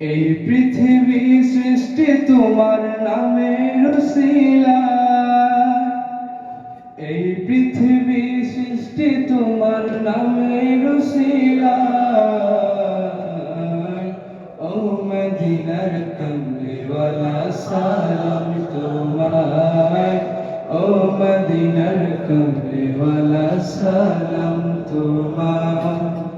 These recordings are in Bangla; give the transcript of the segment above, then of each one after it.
এই পৃথিবী সৃষ্টি তোমার নামের রসিলা এই পৃথিবী সৃষ্টি তোমার নামের রসিলা ও মদিনার কমলিওয়ালা, সালাম তোমায়। ও মদিনার কমলিওয়ালা, সালাম তোমায়।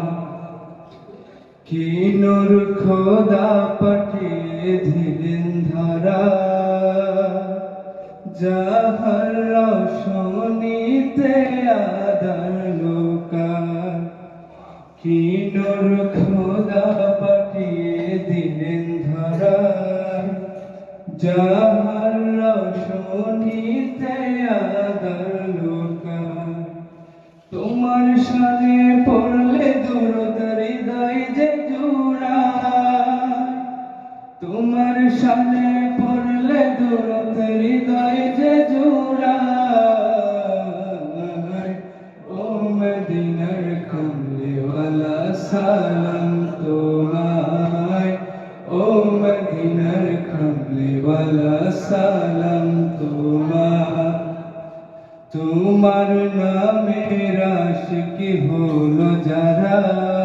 কি নূর খোদা পাঠিয়ে দিলেন ধরা যাহার রোশনীতে আদার লোকা কি নূর খোদা পাঠিয়ে দিলেন ধরা যাহার রোশনীতে আদার লোকা তোমার সানে তোমার সামনে পড়লে দূরত হৃদয় যে জোড়া ও মদিনার কমলিওয়ালা, সালাম তোমায়। ও মদিনার কমলিওয়ালা, সালাম তোমায়। তোমার নামে রাশ কি হলো যারা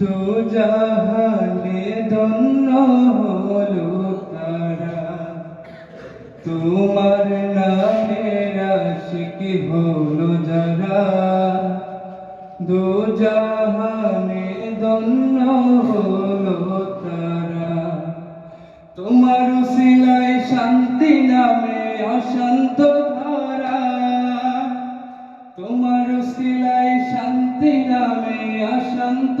দু জাহানে ধন্য হলো তারা। তোমার নামে রাশিকি হলো যারা। দু জাহানে ধন্য হলো তারা। তোমার সিলাই শান্তি নামে অশান্ত তোমার সিলাই শান্তি নামে অশান্ত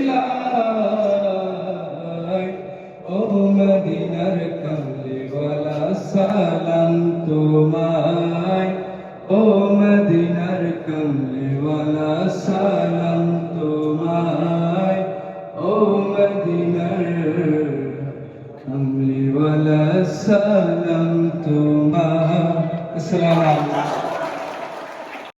সালাম তোমার। আলাইকুম।